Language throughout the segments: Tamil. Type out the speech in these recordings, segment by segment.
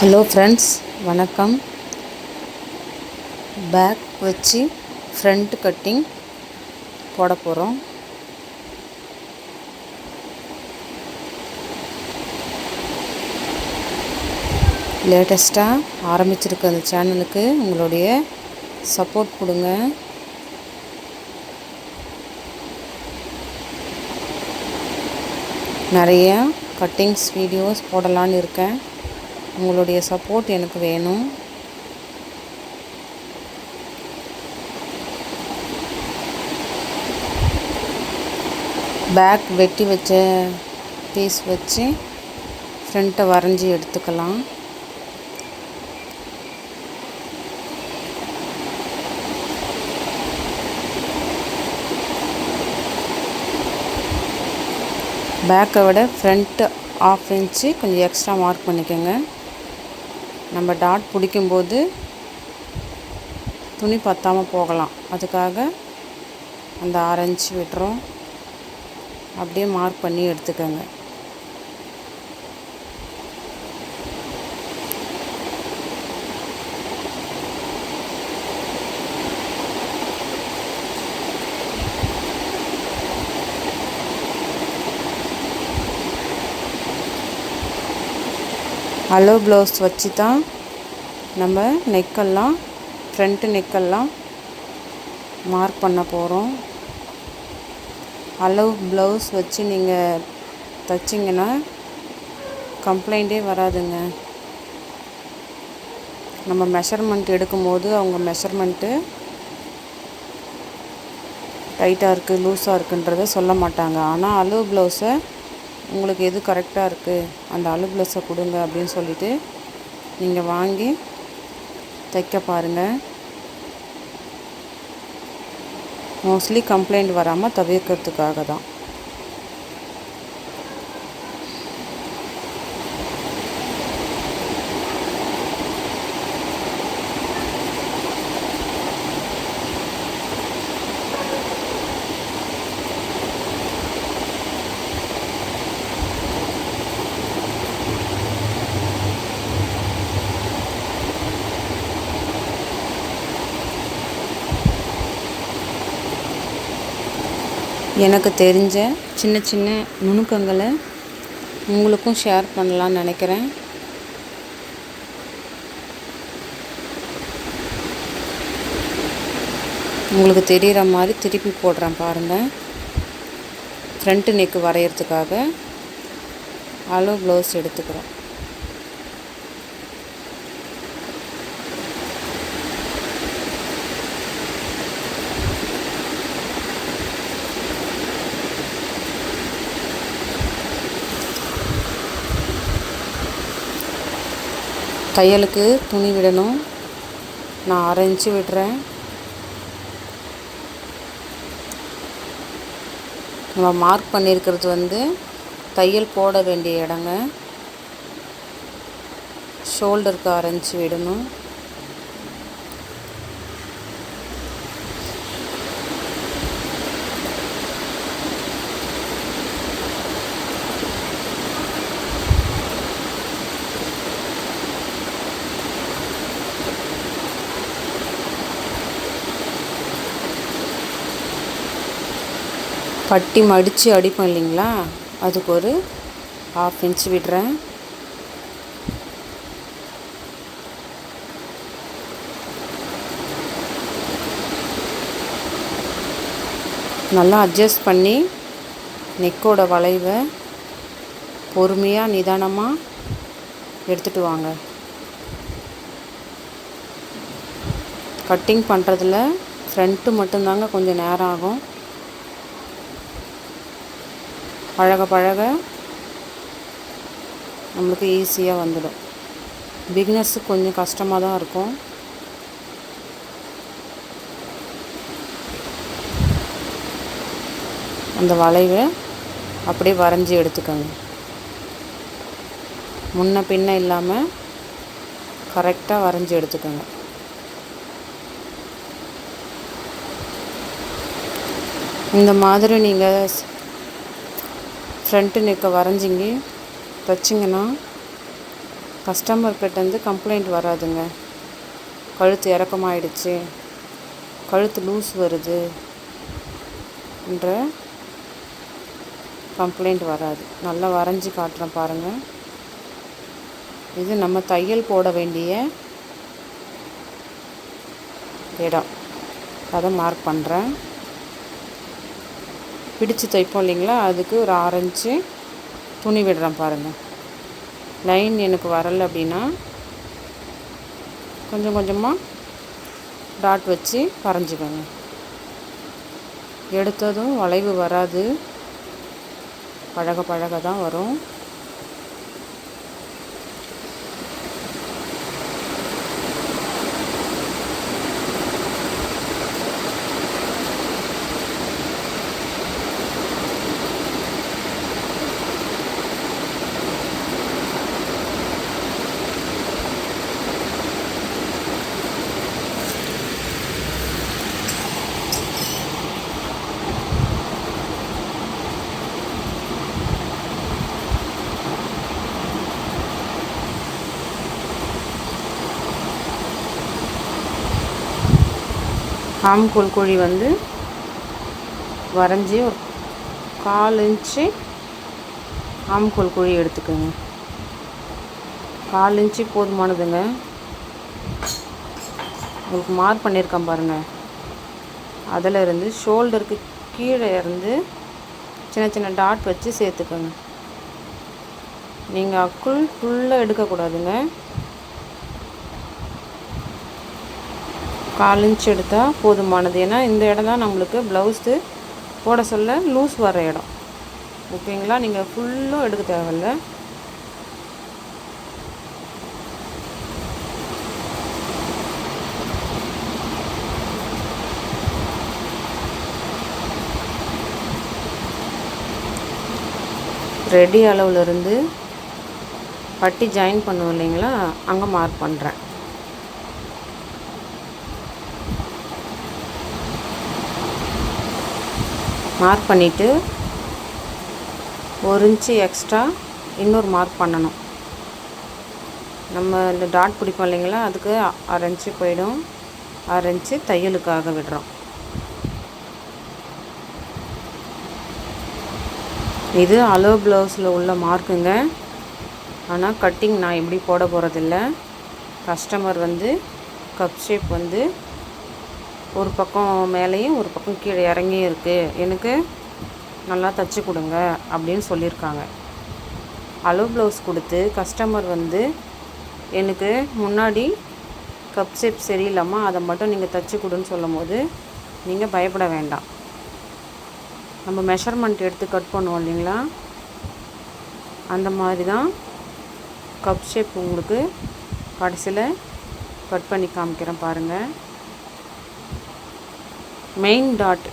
ஹலோ ஃப்ரெண்ட்ஸ் வணக்கம். பேக் வச்சு ஃப்ரண்ட் கட்டிங் போட போகிறோம் லேட்டஸ்ட்டாக ஆரம்பிச்சிருக்க அந்த சேனலுக்கு உங்களுடைய சப்போர்ட் கொடுங்க. நிறைய கட்டிங்ஸ் வீடியோஸ் போடலான்னு இருக்கேன். உங்களுடைய சப்போர்ட் எனக்கு வேணும். பேக் வெட்டி வச்ச பீஸ் வச்சு ஃப்ரண்ட்டை வரைஞ்சி எடுத்துக்கலாம். பேக்கை விட ஃப்ரண்ட்டு ஆஃப் இன்ச்சு கொஞ்சம் எக்ஸ்ட்ரா மார்க் பண்ணிக்கோங்க. நம்ம டாட் பிடிக்கும்போது துணி பத்தாமல் போகலாம். அதுக்காக அந்த ஆரஞ்சு விட்டுறோம் அப்படியே மார்க் பண்ணி எடுத்துக்கோங்க. அலோ ப்ளவுஸ் வச்சு தான் நம்ம நெக்கெல்லாம் ஃப்ரண்ட்டு நெக்கெல்லாம் மார்க் பண்ண போகிறோம் அளவு ப்ளவுஸ் வச்சு நீங்கள் தைச்சிங்கன்னா கம்ப்ளைண்ட்டே வராதுங்க. நம்ம மெஷர்மெண்ட் எடுக்கும்போது அவங்க மெஷர்மெண்ட்டு டைட்டாக இருக்குது லூஸாக இருக்குன்றத சொல்ல மாட்டாங்க. ஆனால் அளவு ப்ளவுஸை உங்களுக்கு எது கரெக்டாக இருக்குது அந்த அளவு ப்ளவுஸை கொடுங்க அப்படின்னு சொல்லிவிட்டு நீங்கள் வாங்கி தைக்க பாருங்கள் மோஸ்ட்லி கம்ப்ளைண்ட் வராமல் தவிர்க்கிறதுக்காக தான். எனக்கு தெரிஞ்ச சின்ன சின்ன நுணுக்கங்களை உங்களுக்கும் ஷேர் பண்ணலான்னு நினைக்கிறேன். உங்களுக்கு தெரிகிற மாதிரி திருப்பி போடுறேன் பாருங்கள் ஃப்ரண்ட்டு நெக்கு வரைகிறதுக்காக அளவு ப்ளவுஸ் எடுத்துக்கிறோம். தையலுக்கு துணி விடணும். நான் அரைஞ்சி விடுறேன். நம்ம மார்க் பண்ணியிருக்கிறது வந்து தையல் போட வேண்டிய இடங்க. ஷோல்டருக்கு அரைஞ்சி விடணும். பட்டி மடித்து அடிப்போம் இல்லைங்களா? அதுக்கு ஒரு ஹாஃப் இன்ச் விடுறேன். நல்லா அட்ஜஸ்ட் பண்ணி நெக்கோட வளைவை பொறுமையாக நிதானமாக எடுத்துகிட்டு வாங்க. கட்டிங் பண்ணுறதுல ஃப்ரண்ட்டு மட்டும்தாங்க கொஞ்சம் நேரம் ஆகும். பழக பழக நம்மளுக்கு ஈஸியாக வந்துடும். பிகினர்ஸுக்கு கொஞ்சம் கஷ்டமாக தான் இருக்கும். அந்த வளைவை அப்படியே வரைஞ்சி எடுத்துக்கோங்க. முன்ன பின்ன இல்லாமல் கரெக்டாக வரைஞ்சி எடுத்துக்கோங்க. இந்த மாதிரி நீங்கள் ஃப்ரண்ட்டு நிற்க வரைஞ்சிங்க. தைச்சிங்கன்னா கஸ்டமர்கிட்டேருந்து கம்ப்ளைண்ட் வராதுங்க. கழுத்து இறக்கமாயிடுச்சு. கழுத்து லூஸ் வருது. என்ற கம்ப்ளைண்ட் வராது. நல்லா வரைஞ்சி காட்டுறேன் பாருங்கள் இது நம்ம தையல் போட வேண்டிய இடம். அதை மார்க் பண்ணுறேன் பிடிச்சு தைப்போம் இல்லைங்களா? அதுக்கு ஒரு ஆரஞ்சு துணி விடுறேன் பாருங்கள் லைன் எனக்கு வரலை அப்படின்னா கொஞ்சம் கொஞ்சமாக டாட் வச்சு வரைஞ்சிக்கோங்க எடுத்ததும் வளைவு வராது. பழக பழக தான் வரும். ஆம்கோல் கோழி வந்து வரைஞ்சி ஒரு கால் இன்ச்சு ஆம்கோல் குழி எடுத்துக்கோங்க. கால் இன்ச்சு போதுமானதுங்க. உங்களுக்கு மார்க் பண்ணியிருக்கேன் பாருங்கள் அதில் இருந்து ஷோல்டருக்கு கீழே இருந்து சின்ன சின்ன டாட் வச்சு சேர்த்துக்கோங்க. நீங்கள் அக்குள் ஃபுல்லாக எடுக்கக்கூடாதுங்க. கால் இன்ச் எடுத்தால் போதுமானது. ஏன்னா இந்த இடம் தான் நம்மளுக்கு ப்ளவுஸு போட சொல்ல லூஸ் வர இடம். ஓகேங்களா? நீங்கள் ஃபுல்லும் எடுக்க தேவையில்ல. ரெடி அளவுலேருந்து பட்டி ஜாயின் பண்ணுவோம் இல்லைங்களா? அங்கே மார்க் பண்ணுறேன் மார்க் பண்ணிவிட்டு ஒரு இன்ச்சு எக்ஸ்ட்ரா இன்னொரு மார்க் பண்ணணும். நம்ம இந்த டாட் பிடிப்போம் இல்லைங்களா? அதுக்கு அரை இன்ச்சு போயிடும். அரை இன்ச்சு தையலுக்காக விடுறோம். இது அலோ ப்ளவுஸில் உள்ள மார்க்குங்க ஆனால் கட்டிங் நான் எப்படி போட போகிறதில்ல கஸ்டமர் வந்து கப் ஷேப் வந்து ஒரு பக்கம் மேலேயும் ஒரு பக்கம் கீழே இறங்கியும் இருக்குது எனக்கு நல்லா தைச்சி கொடுங்க அப்படின்னு சொல்லியிருக்காங்க. அலோ ப்ளவுஸ் கொடுத்து கஸ்டமர் வந்து எனக்கு முன்னாடி கப் ஷேப் சரியில்லாமா அதை மட்டும் நீங்கள் தச்சு கொடுன்னு சொல்லும் போது நீங்கள் பயப்பட வேண்டாம். நம்ம மெஷர்மெண்ட் எடுத்து கட் பண்ணுவோம் இல்லைங்களா? அந்த மாதிரி தான் கப் ஷேப் உங்களுக்கு கடைசியில் கட் பண்ணி காமிக்கிறேன் பாருங்கள் மெயின் டாட்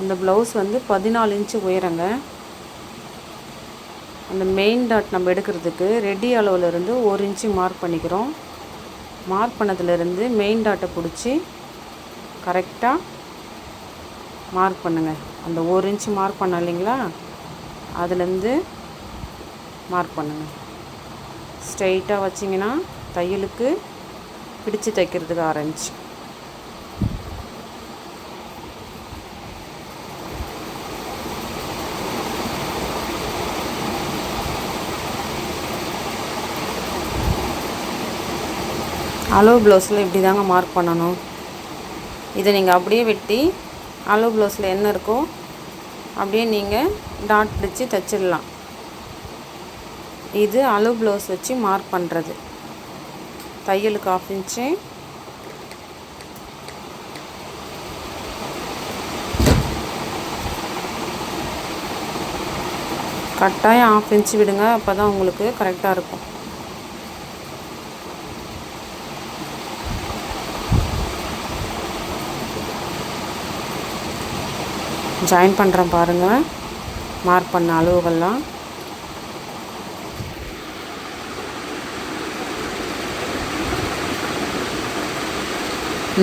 இந்த ப்ளவுஸ் வந்து பதினாலு இன்ச்சு உயரங்க. அந்த மெயின் டாட் நம்ம எடுக்கிறதுக்கு ரெடி அளவுலேருந்து ஒரு இன்ச்சு மார்க் பண்ணிக்கிறோம். மார்க் பண்ணதுலேருந்து மெயின் டாட்டை பிடிச்சி கரெக்டாக மார்க் பண்ணுங்கள் அந்த ஒரு இன்ச்சு மார்க் பண்ண இல்லைங்களா? அதுலேருந்து மார்க் பண்ணுங்கள் ஸ்ட்ரைட்டாக வச்சிங்கன்னா தையலுக்கு பிடிச்சு தைக்கிறதுக்கு ஆரம்பிச்சு. அலோ ப்ளவுஸில் இப்படி தாங்க மார்க் பண்ணணும். இதை நீங்கள் அப்படியே வெட்டி அலோ ப்ளவுஸில் என்ன இருக்கோ அப்படியே நீங்கள் டாட் பிடிச்சி தைச்சிடலாம். இது அலோ ப்ளவுஸ் வச்சு மார்க் பண்ணுறது தையலுக்கு ஆஃப் இன்ச்சு கட்டாயம் ஆஃப் இன்ச்சு விடுங்க அப்போ தான் உங்களுக்கு கரெக்டாக இருக்கும். ஜாயின் பண்ணுறேன் பாருங்கள் மார்க் பண்ண அளவுகள்லாம்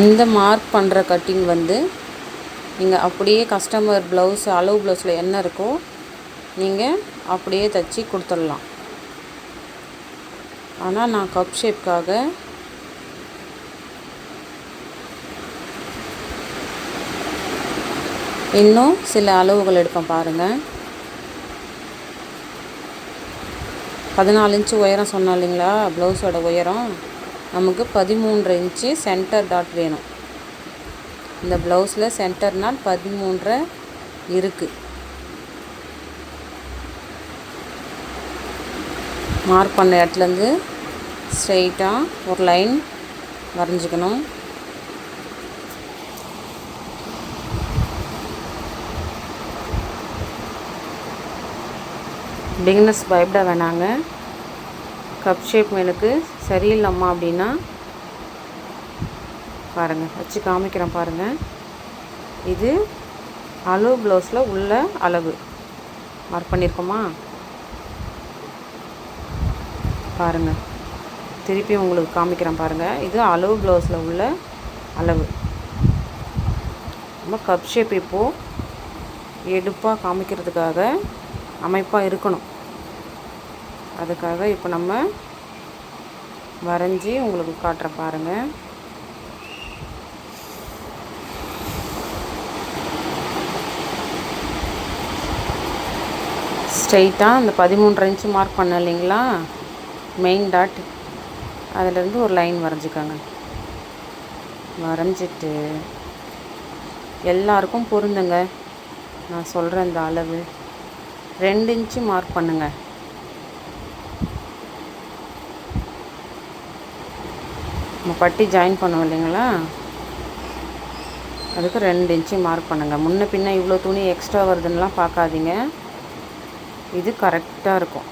இந்த மார்க் பண்ணுற கட்டிங் வந்து நீங்கள் அப்படியே கஸ்டமர் ப்ளவுஸ் அளவு ப்ளவுஸில் என்ன இருக்கோ நீங்கள் அப்படியே தைச்சி கொடுத்துடலாம். ஆனால் நான் கப் ஷேப்காக இன்னும் சில அளவுகள் எடுப்போம் பாருங்கள் பதினாலு இன்ச்சு உயரம் சொன்னோம் இல்லைங்களா? ப்ளவுஸோட உயரம். நமக்கு பதிமூன்று இன்ச்சு சென்டர் டாட் வேணும். இந்த ப்ளவுஸில் சென்டர் நாட் பதிமூன்றரை இருக்குது மார்க் பண்ண இடத்துலேருந்து ஸ்ட்ரெயிட்டாக ஒரு லைன் வரைஞ்சிக்கணும். பிகினர்ஸ் பயப்பட வேணாங்க. கப் ஷேப் எனக்கு சரியில்லைம்மா அப்படின்னா பாருங்கள் வச்சு காமிக்கிறேன் பாருங்கள் இது அளவு ப்ளவுஸில் உள்ள அளவு. மார்க் பண்ணியிருக்கோமா பாருங்கள் திருப்பி உங்களுக்கு காமிக்கிறேன் பாருங்கள் இது அளவு ப்ளவுஸில் உள்ள அளவு. நம்ம கப் ஷேப் இப்போது எடுப்பாக காமிக்கிறதுக்காக அமைப்பாக இருக்கணும். அதுக்காக இப்போ நம்ம வரைஞ்சி உங்களுக்கு காட்டுற பாருங்கள் ஸ்ட்ரெயிட்டாக அந்த பதிமூன்றரை இன்ச்சு மார்க் பண்ண இல்லைங்களா? மெயின் டாட் அதிலேருந்து ஒரு லைன் வரைஞ்சிக்கோங்க. வரைஞ்சிட்டு எல்லாருக்கும் பொருந்துங்க. நான் சொல்கிற இந்த அளவு. ரெண்டு இன்ச்சு மார்க் பண்ணுங்கள் நம்ம பட்டி ஜாயின் பண்ணுவோம் இல்லைங்களா? அதுக்கு ரெண்டு இன்ச்சு மார்க் பண்ணுங்கள் முன்ன பின்ன இவ்வளோ துணி எக்ஸ்ட்ரா வருதுன்னெலாம் பார்க்காதீங்க. இது கரெக்டாக இருக்கும்.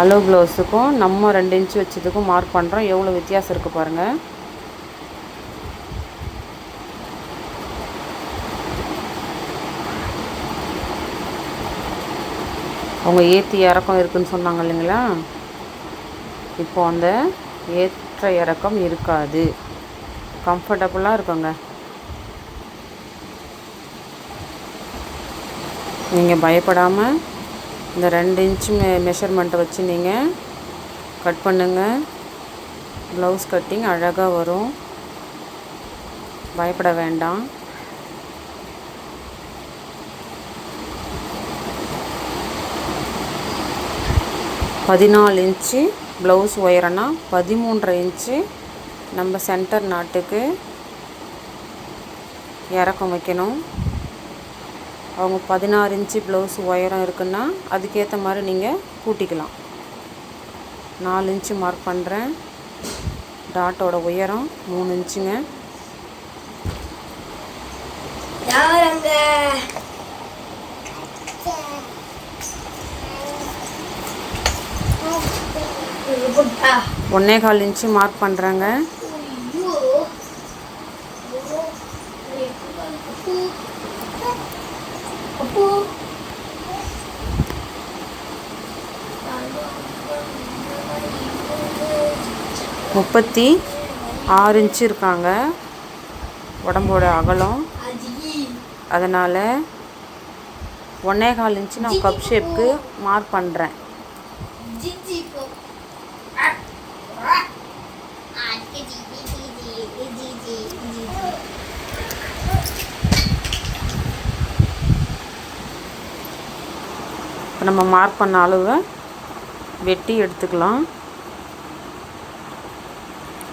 அளவு ப்ளவுஸுக்கும் நம்ம ரெண்டு இன்ச்சு வச்சதுக்கும் மார்க் பண்ணுறோம் எவ்வளோ வித்தியாசம் இருக்குது பாருங்கள் அவங்க ஏற்றி இறக்கம் இருக்குன்னு சொன்னாங்க இல்லைங்களா? இப்போ அந்த ஏற்ற இறக்கம் இருக்காது. கம்ஃபர்டபுளாக இருக்குங்க. நீங்கள் பயப்படாமல் இந்த ரெண்டு இன்ச்சு மெ மெஷர்மெண்ட்டை வச்சு நீங்கள் கட் பண்ணுங்கள் ப்ளவுஸ் கட்டிங் அழகாக வரும். பயப்பட வேண்டாம். பதினாலு இன்ச்சு ப்ளவுஸ் உயரம்னா பதிமூன்றரை இன்ச்சு நம்ம சென்டர் நாட்டுக்கு இறக்கம் வைக்கணும். அவங்க பதினாறு இன்ச்சு ப்ளவுஸ் உயரம் இருக்குன்னா அதுக்கேற்ற மாதிரி நீங்கள் கூட்டிக்கலாம். நாலு இன்ச்சு மார்க் பண்ணுறேன் டாட்டோட உயரம் மூணு இன்ச்சுங்க. ஒன்றே கால் இன்ச்சு மார்க் பண்ணுறேங்க முப்பத்தி ஆறு இன்ச்சு இருக்காங்க. உடம்போட அகலம். அதனால் ஒன்றே கால் இன்ச்சு நான் கப் ஷேப்க்கு மார்க் பண்ணுறேன் இப்போ நம்ம மார்க் பண்ண அளவை வெட்டி எடுத்துக்கலாம்.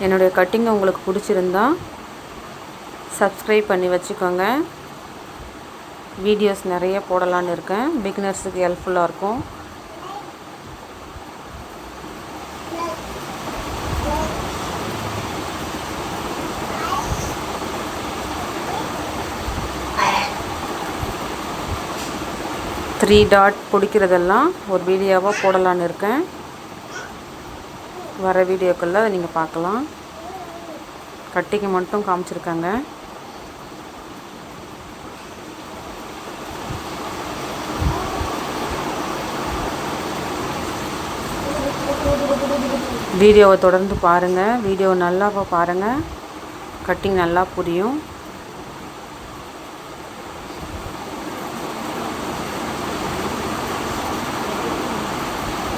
என்னுடைய கட்டிங் உங்களுக்கு பிடிச்சிருந்தா சப்ஸ்கிரைப் பண்ணி வச்சுக்கோங்க. வீடியோஸ் நிறைய போடலான்னு இருக்கேன். பிகினர்ஸுக்கு ஹெல்ப்ஃபுல்லாக இருக்கும். த்ரீ டாட் பிடிக்கிறதெல்லாம் ஒரு வீடியோவாக போடலான்னு இருக்கேன். வர வீடியோக்களில் அதை நீங்கள் பார்க்கலாம். கட்டிக்கு மட்டும் காமிச்சிருக்காங்க. வீடியோவை தொடர்ந்து பாருங்கள் வீடியோ நல்லா பாருங்கள் கட்டிங் நல்லா புரியும்.